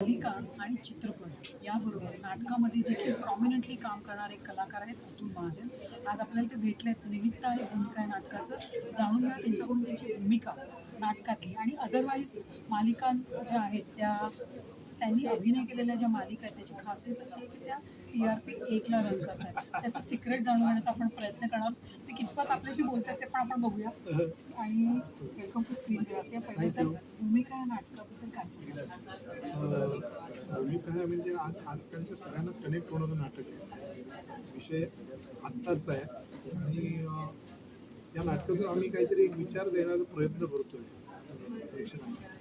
मालिका आणि चित्रपट याबरोबर नाटकामध्ये देखील प्रॉमिनंटली काम करणारे कलाकार आहेत अतुल महाजन आज आपल्याला ते भेटले आहेत निमित्त आहे भूमिका आहे नाटकाचं. जाणून घ्या त्यांच्याकडून त्यांची भूमिका नाटकातली. आणि अदरवाईज मालिका ज्या आहेत त्या त्यांनी अभिनय केलेल्या ज्या मालिका आहेत त्याची खासियत अशी आहे की त्या टी आर पी एकला रन करतात त्याचं सिक्रेट जाणून घेण्याचा आपण प्रयत्न करणार. ते कितपत आपल्याशी बोलतात ते पण आपण बघूया. आणि वेलकम टू स्क्रीन त्या पहिले तर भूमिका या नाटकाबद्दल काय भूमिका म्हणजे आज आजकालच्या सगळ्यांना कनेक्ट होणारं नाटक आहे. विषय आत्ताचा आहे. आणि या नाटकातून आम्ही काहीतरी एक विचार देण्याचा प्रयत्न करतोय. प्रेक्षकांना.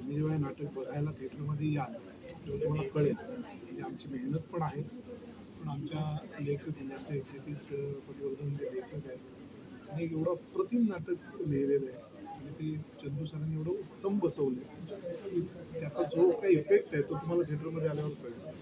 तुम्ही जेव्हा नाटक बघायला थिएटरमध्ये याल तेव्हा तुम्हाला कळेल की आमची मेहनत पण आहेच पण आमच्या लेखक म्हणजे आमच्या क्षितिज पटवर्धन जे लेखक आहेत त्यांनी एक एवढं अप्रतिम नाटक लिहिलेलं आहे. आणि ते चंदू सरांनी एवढं उत्तम बसवलं त्याचा जो काही इफेक्ट आहे तो तुम्हाला थिएटरमध्ये आल्यावर कळेल.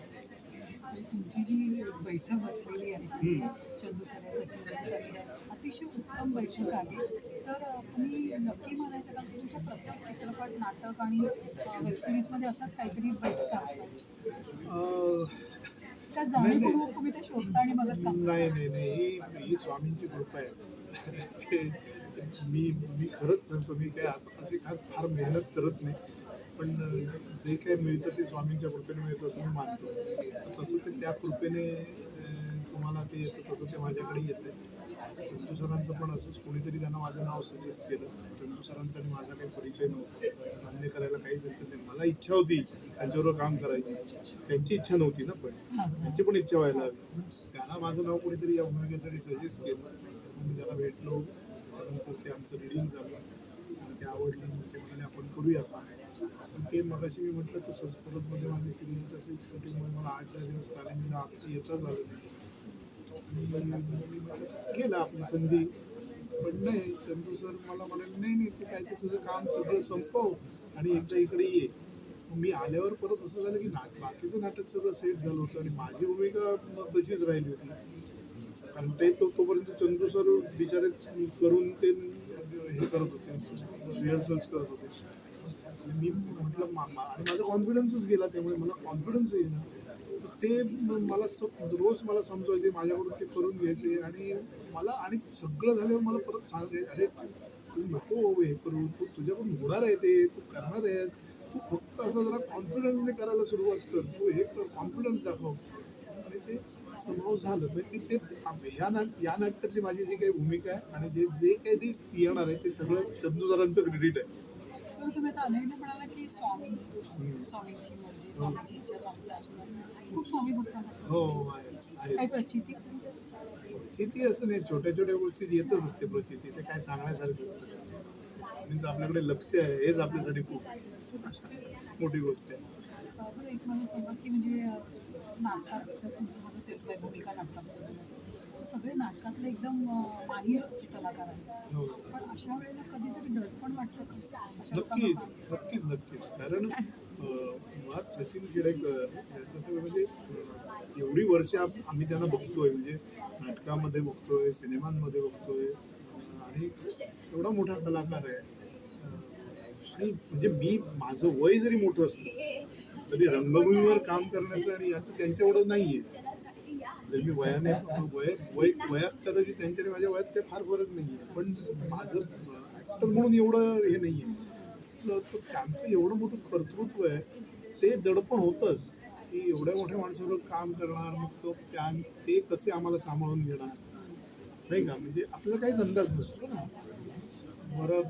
तुमची जी बैठक बसलेली आहे. चंदू सर सचिन सर अतिशय उत्तम बैठक आहे. तर तुम्ही नक्की म्हणायचं का तुमच्या प्रत्येक चित्रपट नाटक आणि वेबसिरीजमध्ये अशाच काहीतरी बैठका असतात? अं, त्या जाणीवपूर्वक तुम्ही ते शोधता आणि मगच काम नाही नाही नाही. ही स्वामींची कृपा आहे. मी मी खरंच सांगतो मी काय असं अशी फार फार मेहनत करत नाही. पण जे काय मिळतं ते स्वामींच्या कृपेने मिळतं असं मी मानतो. तसं ते त्या कृपेने तुम्हाला ते येतं तसं ते माझ्याकडे येतं चंदू सरांचं पण असंच कोणीतरी त्यांना माझं नाव सजेस्ट केलं. चंदू सरांचा आणि माझा काही परिचय नव्हता. मान्य करायला काहीच हरकत नाही. मला इच्छा होती त्यांच्याबरोबर काम करायची. त्यांची इच्छा नव्हती ना पण त्यांची पण इच्छा व्हायला हवी. त्याला माझं नाव कोणीतरी या भूमिकेसाठी सजेस्ट केलं. मी त्याला भेटलो. त्याच्यानंतर ते आमचं रिडिंग झालं. ते आवडलं ते म्हणाले आपण करूया का? पण ते मगाशी मी म्हटलं तसंच. परतमध्ये माझी सिरियलच्या सिक्स शूटिंगमुळे मला आठ दहा दिवस तालीमीला आमचं येतच आलं नाही आणि मी म्हटलं, केला आपली संधी. पण नाही चंदू सर मला म्हणाले नाही नाही तू काय ते तुझं काम सगळं संपव आणि एकदा इकडे ये. मी आल्यावर परत असं झालं की नाट बाकीचं नाटक सगळं सेट झालं होतं आणि माझी भूमिका तशीच राहिली होती. कारण ते तो तोपर्यंत चंदू सर बिचारे करून ते हे करत होते रिहर्सल्स करत होते. आणि मी म्हटलं आणि माझा कॉन्फिडन्सच गेला त्यामुळे मला कॉन्फिडन्स येईल ते मला स रोज मला समजवायचे माझ्याकडून ते करून घ्यायचे आणि मला आणि सगळं झाल्यावर मला परत सांगायचे अरे तू नको हे करू तू तुझ्याकडून होणार आहे ते तू करणार आहेस. तू फक्त असं जरा कॉन्फिडन्सने करायला सुरुवात कर तू हे कर कॉन्फिडन्स दाखव. आणि ते संभव झालं. म्हणजे ते ह्या नाट या नाटकातली माझी जी काही भूमिका आहे आणि जे जे काही ती येणार आहे ते सगळं चंदू सरांचं क्रेडिट आहे. तुम्ही आता अनेकदा म्हणाला की स्वामी स्वामींची मर्जी स्वामींची इच्छा स्वामींचं आशीर्वाद खूप स्वामी भक्त आहात. हो आहे प्रचिती? प्रचिती असं नाही छोट्या छोट्या गोष्टीत येतच असते प्रचिती ते काय सांगण्यासारखं असतं म्हणजे आपल्याकडे लक्ष आहे हेच आपल्यासाठी खूप मोठी गोष्ट आहे. बरं एक मला सांगा की म्हणजे अ, नाटकाचं तुमचा हा जो सेल्फ आहे भूमिका नाटकाबद्दल सगळे नाटकातले एकदम माहीर हो. पण अशा वेळेला कधीतरी दडपण वाटतं नक्कीच नक्कीच नक्कीच. कारण मुळात सचिन खेडेकर याचं म्हणजे एवढी वर्ष आम्ही त्यांना बघतोय म्हणजे नाटकामध्ये बघतोय सिनेमांमध्ये बघतोय आणि एवढा मोठा कलाकार आहे. आणि म्हणजे मी माझं वय जरी मोठं असलं तरी रंगभूमीवर काम करण्याचं आणि याचं त्यांच्या एवढं नाही आहे जर मी वयाने वय वय वयात कदाचित त्यांच्या आणि माझ्या वयात काही फार फरक नाही आहे पण माझं ॲक्टर म्हणून एवढं हे नाही आहे असलं तर त्यांचं एवढं मोठं कर्तृत्व आहे ते दडपण होतंच. की एवढ्या मोठ्या माणसावर काम करणार मग तो त्या ते कसे आम्हाला सांभाळून घेणार? नाही का? म्हणजे आपल्याला काहीच अंदाज नसतो ना. बरं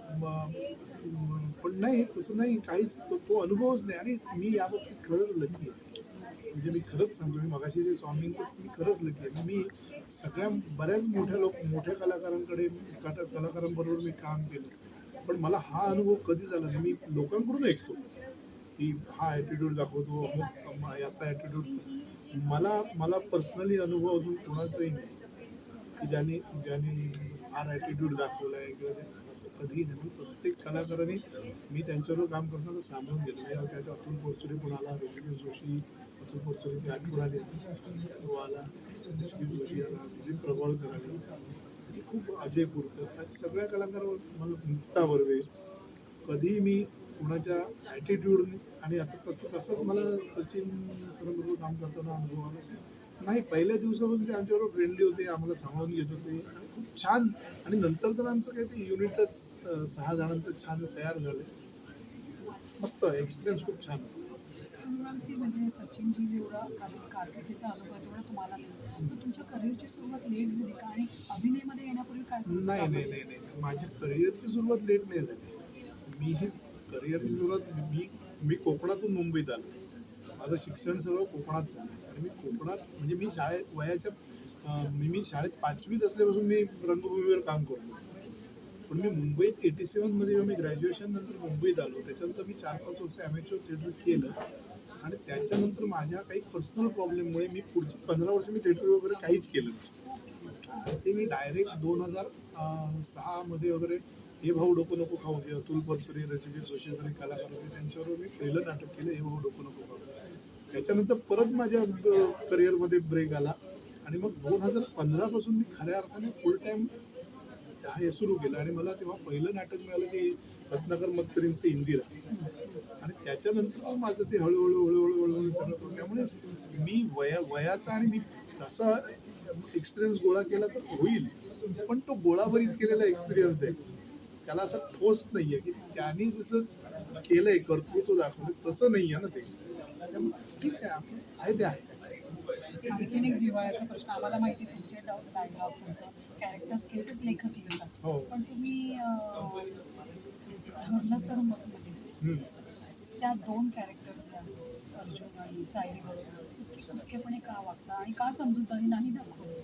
पण नाही तसं नाही काहीच. तो अनुभवच नाही. आणि मी याबाबतीत खरंच लकी आहे. म्हणजे मी खरंच सांगतो मी मगाशी जे स्वामींचं मी खरंच लकी आहे. मी सगळ्या बऱ्याच मोठ्या लोक मोठ्या कलाकारांकडे कलाकारांबरोबर मी काम केलं. पण मला हा अनुभव कधी झाला नाही. मी लोकांकडून ऐकतो की हा ॲटिट्यूड दाखवतो अमुक याचा ॲटिट्यूड मला मला पर्सनली अनुभव अजून कोणाचाही नाही. की ज्याने ज्याने फार ॲटिट्यूड दाखवला आहे किंवा असं कधीही नाही. प्रत्येक कलाकाराने मी त्यांच्यावर काम करताना सांभाळून गेलं म्हणजे त्याच्या अतुल पोरचुरे पण आला ऋषिकेश जोशी अतुल पोरचुरेची आठवण आली तो आला ऋषिकेश जोशी आला दिलीप करायला म्हणजे खूप अजय पुरकर त्या सगळ्या कलाकारावर मला मुक्ता बर्वे कधीही मी कुणाच्या ॲटिट्यूडने आणि आता तसं तसंच मला सचिन सरांबरोबर काम करताना अनुभव आला. नाही पहिल्या दिवसापासून ते आमच्याबरोबर फ्रेंडली होते आम्हाला सांभाळून घेत होते. खूप छान. आणि नंतर तर आमचं काही ते युनिटच सहा जणांचं छान तयार झालं. मस्त एक्सपिरियन्स खूप छान होता. की म्हणजे सचिनजी जेवढा कार- कारकिर्दीचा अनुभव आहे तेवढा तुम्हाला नाही तर तुमच्या करिअरची सुरुवात लेट झाली का? आणि अभिनयमध्ये येण्यापूर्वी काय नाही नाही नाही नाही. माझ्या करिअरची सुरुवात लेट नाही झाली. मी ही करिअरची सुरुवात मी मी कोकणातून मुंबईत आलो. माझं शिक्षण सर्व कोकणात झालं. आणि मी कोकणात म्हणजे मी शाळेत वयाच्या मी मी शाळेत पाचवीत असल्यापासून मी रंगभूमीवर काम करतो. पण मी मुंबईत एटी सेवनमध्ये जेव्हा मी ग्रॅज्युएशन नंतर मुंबईत आलो त्याच्यानंतर मी चार पाच वर्ष ॲमेच्युअर थिएटर केलं. आणि त्याच्यानंतर माझ्या काही पर्सनल प्रॉब्लेममुळे मी पुढची पंधरा वर्ष मी थिएटर वगैरे काहीच केलं नाही. आणि ते मी डायरेक्ट दोन हजार सहामध्ये वगैरे हे भाऊ डोकं नको खाऊ जे अतुल परचुरे रचिके सोशेसरी कलाकार होते त्यांच्यावर मी पहिलं नाटक केलं हे भाऊ डोकं नको खाऊ. त्याच्यानंतर परत माझ्या करिअरमध्ये ब्रेक आला. आणि मग दोन हजार पंधरापासून मी खऱ्या अर्थाने फुल टाईम हे सुरू केलं आणि मला तेव्हा पहिलं नाटक मिळालं ते रत्नाकर मतकरींचं इंदिरा आणि त्याच्यानंतर माझं ते हळूहळू हळूहळू हळूहळू सगळं होतं त्यामुळे मी वया वयाचा आणि मी तसा एक्सपिरियन्स गोळा केला तर होईल. पण तो गोळाभरीच केलेला एक्सपिरियन्स आहे. त्याला असं ठोस नाही आहे की त्यांनी जसं केलंय कर्तृत्व दाखवलं तसं नाही आहे ना ते. ठीक आहे आहे ते आहे. आणखीन एक जिव्हाळ्याचा प्रश्न आम्हाला माहिती तुमचे डायलॉग तुमचं. कॅरेक्टर स्केचेस लेखक लिहितात हो. पण तुम्ही ठरलं तर मग. त्या दोन कॅरेक्टरचे अर्जुन आणि सायरी बरोबर कुसकेपणे का वागता आणि का समजूतदारी नाही दाखवली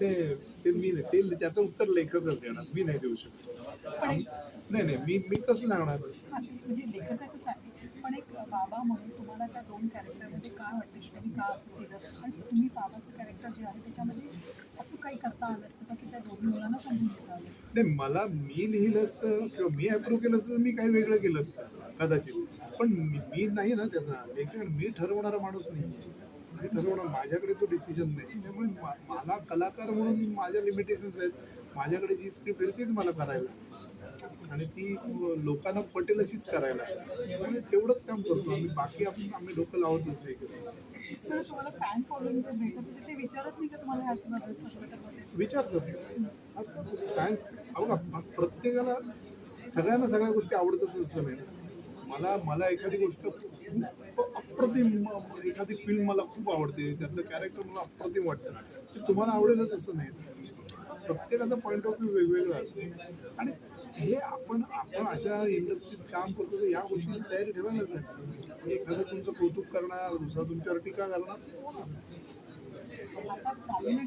ते ते मी नाही ते त्याचं उत्तर लेखकच देणार. मी नाही देऊ शकतो. नाही नाही मी मी कसं सांगणार? म्हणजे लेखकाचंच आहे पण एक बाबा म्हणून तुम्हाला त्या दोन कॅरेक्टरमध्ये काय वाटतं? शिवाजी का असं केलं? आणि तुम्ही बाबाचं कॅरेक्टर जे आहे त्याच्यामध्ये असं काही करता आलं असतं का की त्या दोन्ही मुलांना समजून घेता आलं असतं? नाही मला मी लिहिलं असतं किंवा मी अप्रूव्ह केलं असतं तर मी काही वेगळं केलं असतं कदाचित. पण मी मी नाही ना त्याचा. लेखन मी ठरवणारा माणूस नाही. मी ठरवणार माझ्याकडे तो डिसिजन नाही. त्यामुळे मला कलाकार म्हणून माझ्या लिमिटेशन्स आहेत. माझ्याकडे जी स्क्रिप्ट येईल तीच मला करायला आणि ती लोकांना पटेल अशीच करायला त्यामुळे तेवढंच काम करतो आम्ही. बाकी आपण आम्ही डोकं लावतच नाही नाही का विचारतात. असं फॅन्स बघा प्रत्येकाला सगळ्यांना सगळ्या गोष्टी आवडतच असं नाही. मला मला एखादी गोष्ट खूप अप्रतिम एखादी फिल्म मला खूप आवडते त्यातलं कॅरेक्टर मला अप्रतिम वाटतं. ते तुम्हाला आवडेलच असं नाही. प्रत्येकाचा पॉईंट ऑफ व्ह्यू वेगवेगळा असतो. आणि हे आपण आपण अशा इंडस्ट्रीत काम करतो तर या गोष्टीची तयारी ठेवायलाच नाही. एखादं तुमचं कौतुक करणार दुसरा तुमच्यावर टीका करणार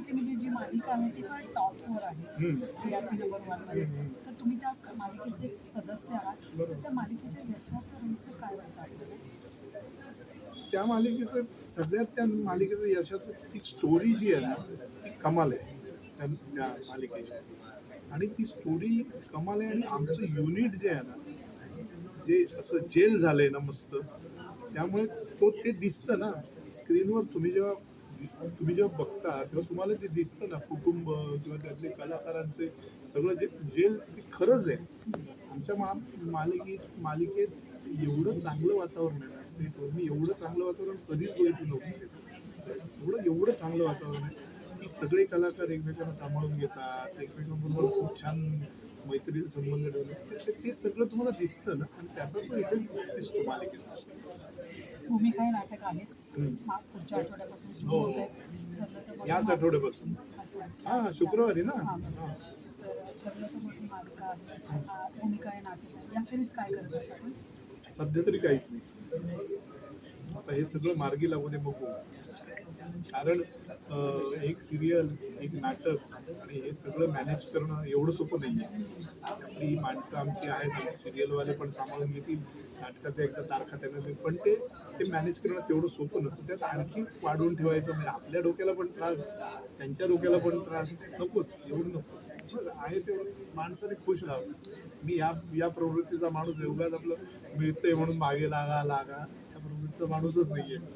म्हणजे जी मालिका आहे ती पण टॉपवर आहे. नंबर तुम्ही त्या मालिकेचे सदस्य आहात. त्या मालिकेच्या यशाचं रहस्य काय वाटतं त्या मालिकेचं सगळ्यात त्या मालिकेचं यशाचं ती स्टोरी जी आहे ना ती कमाल आहे. त्या त्या मालिकेची. आणि ती स्टोरी कमाल आहे आणि आमचं युनिट जे आहे ना जे असं जेल झालंय ना मस्त त्यामुळे तो ते दिसतं ना स्क्रीनवर तुम्ही जेव्हा दिसतं तुम्ही जेव्हा बघता तेव्हा तुम्हाला ते दिसतं ना कुटुंब किंवा त्यातले कलाकारांचे सगळं जे जेल ते खरंच आहे. आमच्या मा मालिकेत मालिकेत एवढं चांगलं वातावरण आहे ना सेटवर मी एवढं चांगलं वातावरण कधीच बघितलं नव्हतं सेटवर एवढं एवढं चांगलं वातावरण आहे की सगळे कलाकार एकमेकांना सांभाळून घेतात एकमेकांबरोबर खूप छान मैत्रीचे संबंध ठेवले ते- ते सगळं तुम्हाला दिसतं ना आणि त्याचा तो इफेक्ट दिसतो मालिकेत. भूमिका हे नाटक आहेच पुढच्या आठवड्यापासून सुरू हो. होत आहे मग- याच आठवड्यापासून. हा शुक्रवारी ना? हां. हा. तर ठरलं तर माझी मालिका आहे आ, भूमिका आहे नाटक याखेरीज काय करत आहात आपण? सध्या तरी काहीच नाही. आता हे सगळं मार्गी लागू दे बघू. कारण एक सिरियल एक नाटक आणि हे सगळं मॅनेज करणं एवढं सोपं नाही आहे आपली माणसं आमची आहेत सिरियलवाले पण सांभाळून घेतील नाटकाचं एकदा तारखा त्यांना पण ते ते मॅनेज करणं तेवढं सोपं नसतं. त्यात आणखी वाढवून ठेवायचं म्हणजे आपल्या डोक्याला पण त्रास त्यांच्या डोक्याला पण त्रास नकोच एवढं नको आहे तेवढं माणसाने खुश राहावं. मी या या प्रवृत्तीचा माणूस एवढाच आपलं मिळतंय म्हणून मागे लागा लागा. त्या प्रवृत्तीचा माणूसच नाही आहे